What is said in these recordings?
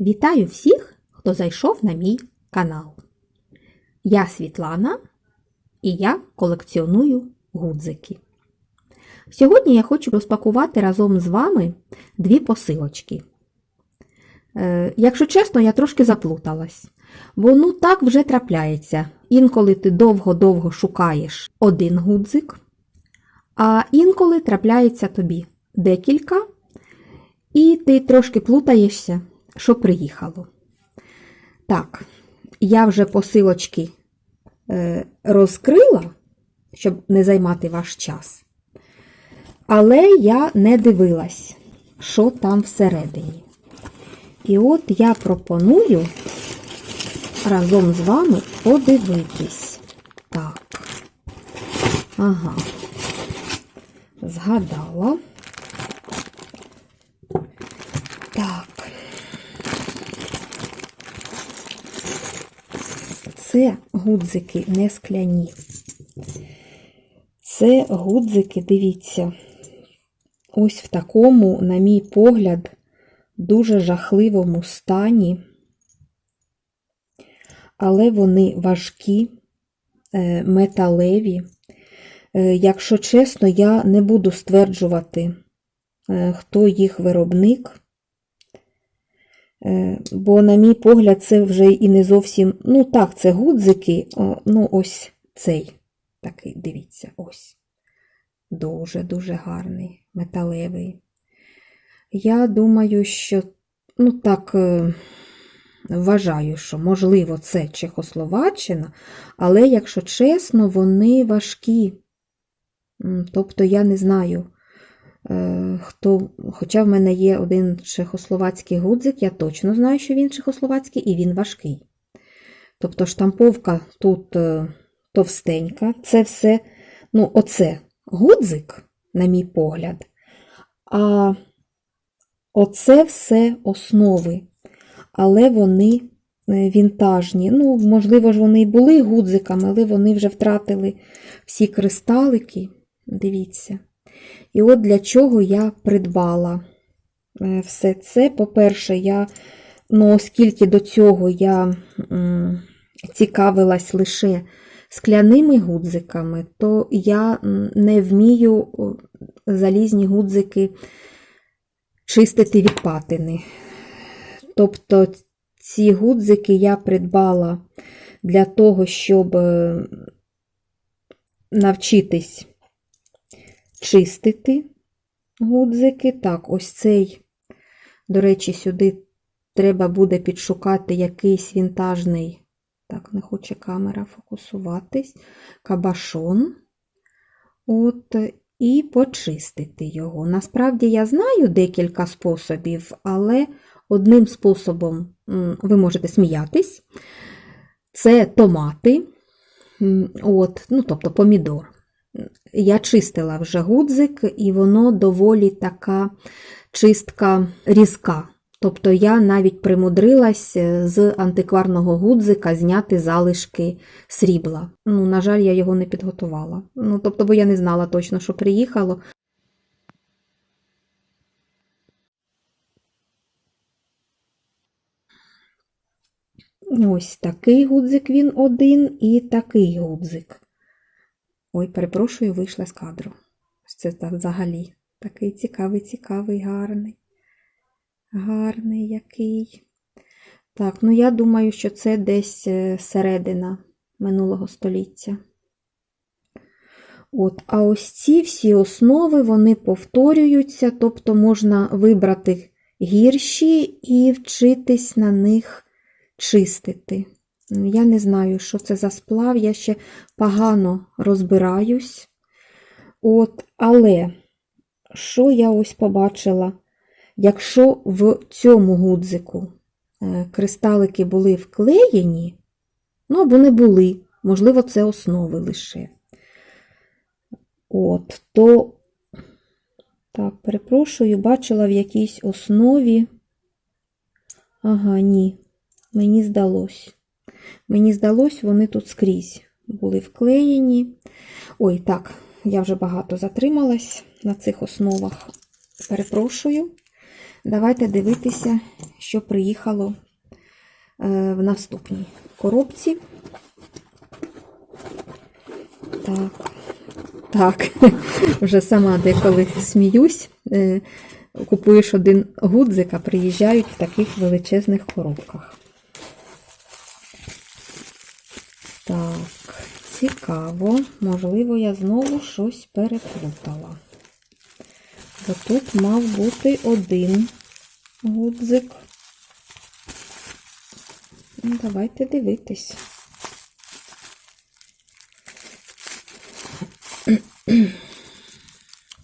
Вітаю всіх, хто зайшов на мій канал. Я Світлана і я колекціоную гудзики. Сьогодні я хочу розпакувати разом з вами дві посилочки. Е, якщо чесно, я трошки заплуталась, бо ну так вже трапляється. Інколи ти довго-довго шукаєш один гудзик, а інколи трапляється тобі декілька, і ти трошки плутаєшся, що приїхало. Так, я вже посилочки е, розкрила, щоб не займати ваш час. Але я не дивилась, що там всередині. І от я пропоную разом з вами подивитись. Так. Ага. Згадала. Це гудзики не скляні. Це гудзики, дивіться, ось в такому, на мій погляд, дуже жахливому стані, але вони важкі, е, металеві. Е, Якщо чесно, я не буду стверджувати, е, хто їх виробник. Е, Бо, на мій погляд, це вже і не зовсім. Ну, так, це гудзики, ну, ось цей такий, дивіться, ось. Дуже-дуже гарний, металевий. Я думаю, що, ну так, е, вважаю, що, можливо, це Чехословаччина, але, якщо чесно, вони важкі. Тобто, я не знаю, хто, хоча в мене є один чехословацький гудзик, я точно знаю, що він чехословацький і він важкий. Тобто штамповка тут е, товстенька, це все, ну, оце гудзик, на мій погляд, а оце все основи, але вони е, вінтажні. Ну, можливо ж, вони і були гудзиками, але вони вже втратили всі кристалики. Дивіться. І от для чого я придбала е, все це. По-перше, я, ну, оскільки до цього я цікавилась лише скляними гудзиками, то я не вмію залізні гудзики чистити від патини. Тобто ці гудзики я придбала для того, щоб е, навчитись чистити гудзики. Так, ось цей, до речі, сюди треба буде підшукати якийсь вінтажний, так, не хоче камера фокусуватись, кабашон. От, і почистити його. Насправді я знаю декілька способів, але одним способом ви можете сміятись. Це томати, от, ну, тобто помідор. Я чистила вже гудзик, і воно доволі така чистка різка. Тобто я навіть примудрилась з антикварного гудзика зняти залишки срібла. Ну, на жаль, я його не підготувала. Ну, тобто, бо я не знала точно, що приїхало. Ось такий гудзик він один і такий гудзик. Ой, перепрошую, вийшла з кадру. Це взагалі. Такий цікавий, цікавий, гарний. Гарний який. Так, ну я думаю, що це десь е, середина минулого століття. От, а ось ці всі основи, вони повторюються, тобто можна вибрати гірші і вчитись на них чистити. Я не знаю, що це за сплав, я ще погано розбираюсь. От, але що я ось побачила? Якщо в цьому гудзику е, кристалики були вклеєні, ну або не були, можливо, це основи лише. От, то, так, перепрошую, бачила в якійсь основі. Ага, ні, мені здалось. Мені здалось, вони тут скрізь були вклеєні. Ой, так, я вже багато затрималась на цих основах. Перепрошую. Давайте дивитися, що приїхало е, в наступній коробці. Так, так, вже сама деколи сміюсь. Е, Купуєш один гудзик, а приїжджають в таких величезних коробках. Так, цікаво. Можливо, я знову щось переплутала. Бо тут мав бути один гудзик. Ну, Давайте дивитись.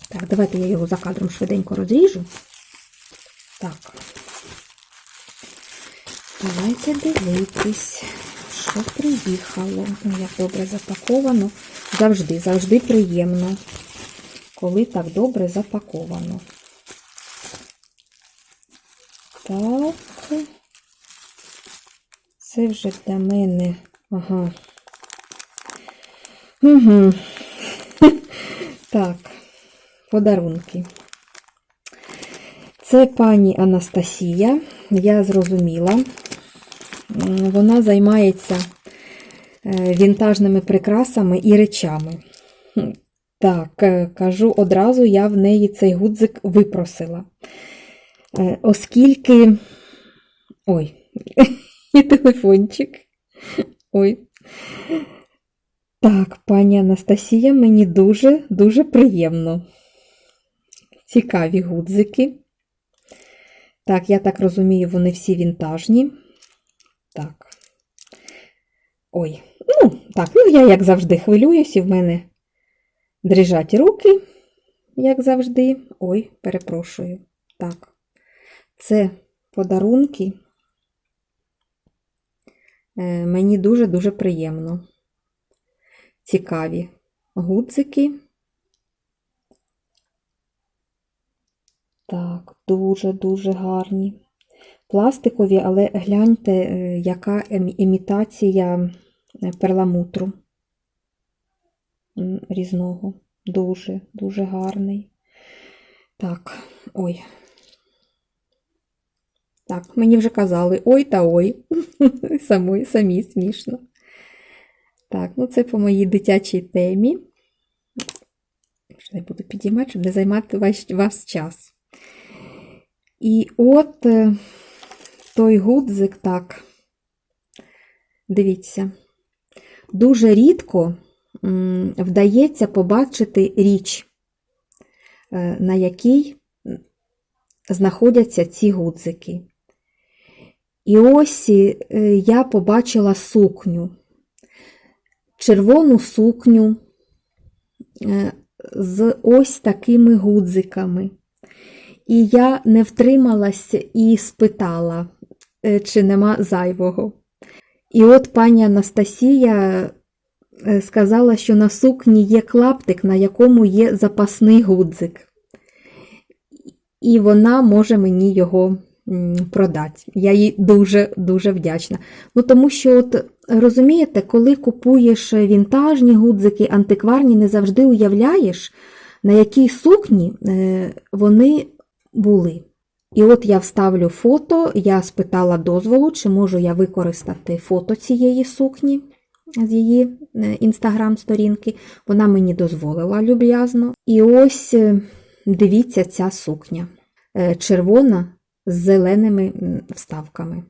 Так, давайте я його за кадром швиденько розріжу. Так. Давайте дивитись, що приїхало. Ну, Як добре запаковано. Завжди, завжди приємно, коли так добре запаковано. Так. Це вже для мене. Ага. Угу. Так, подарунки. Це пані Анастасія, я зрозуміла. М, Вона займається е, вінтажними прикрасами і речами. Так, е, кажу одразу, я в неї цей гудзик випросила. Е, Оскільки. Ой, і телефончик. Ой. Так, пані Анастасія, мені дуже-дуже приємно. Цікаві гудзики. Так, я так розумію, вони всі вінтажні. Ой, ну, так, ну я, як завжди, хвилююсь, і в мене дрижать руки, як завжди. Ой, перепрошую. Так, це подарунки. Е, Мені дуже-дуже приємно. Цікаві гудзики. Так, дуже-дуже гарні. Пластикові, але гляньте, е, яка ем- імітація е, перламутру різного. Дуже, дуже гарний. Так, ой. Так, мені вже казали ой та ой. Самої, самі смішно. Так, ну це по моїй дитячій темі. Не буду підіймати, щоб не займати ваш, ваш час. І от е, той гудзик, так, дивіться, дуже рідко вдається побачити річ, е, на якій знаходяться ці гудзики. І ось е, я побачила сукню, червону сукню е, з ось такими гудзиками. І я не втрималась і спитала, чи нема зайвого. І от пані Анастасія е, сказала, що на сукні є клаптик, на якому є запасний гудзик. І вона може мені його продати. Я їй дуже-дуже вдячна. Ну, тому що, от, розумієте, коли купуєш вінтажні гудзики, антикварні, не завжди уявляєш, на якій сукні е, вони були. І от я вставлю фото, я спитала дозволу, чи можу я використати фото цієї сукні з її інстаграм-сторінки. Вона мені дозволила люб'язно. І ось е, дивіться ця сукня. Е, Червона з зеленими вставками.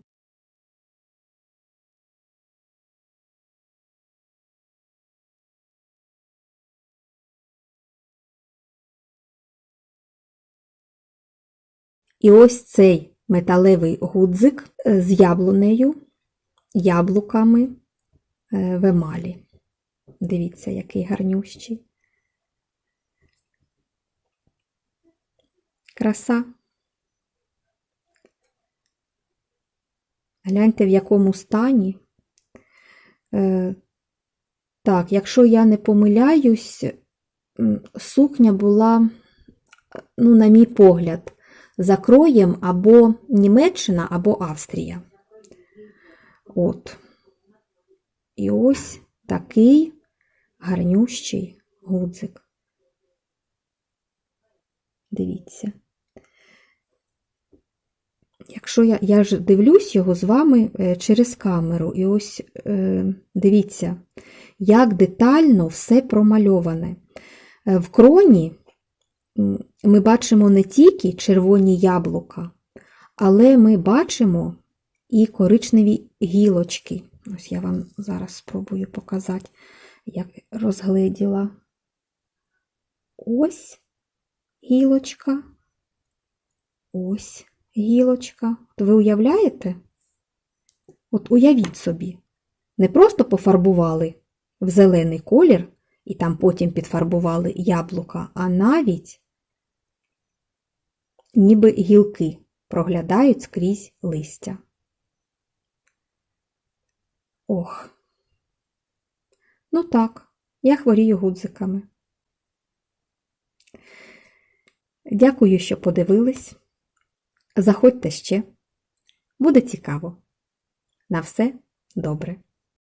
І ось цей металевий гудзик е, з яблунею, яблуками е, в емалі. Дивіться, який гарнющий. Краса. Гляньте, в якому стані. Е, Так, якщо я не помиляюсь, сукня була, ну, на мій погляд, за кроєм або Німеччина, або Австрія. От. І ось такий гарнющий гудзик. Дивіться. Якщо я, я ж дивлюсь його з вами е, через камеру, і ось е, дивіться, як детально все промальоване. Е, В кроні ми бачимо не тільки червоні яблука, але ми бачимо і коричневі гілочки. Ось я вам зараз спробую показати, як розгледіла. Ось гілочка. Ось гілочка. От ви уявляєте? От уявіть собі, не просто пофарбували в зелений колір і там потім підфарбували яблука, а навіть ніби гілки проглядають скрізь листя. Ох. Ну так, я хворію гудзиками. Дякую, що подивились. Заходьте ще. Буде цікаво. На все добре.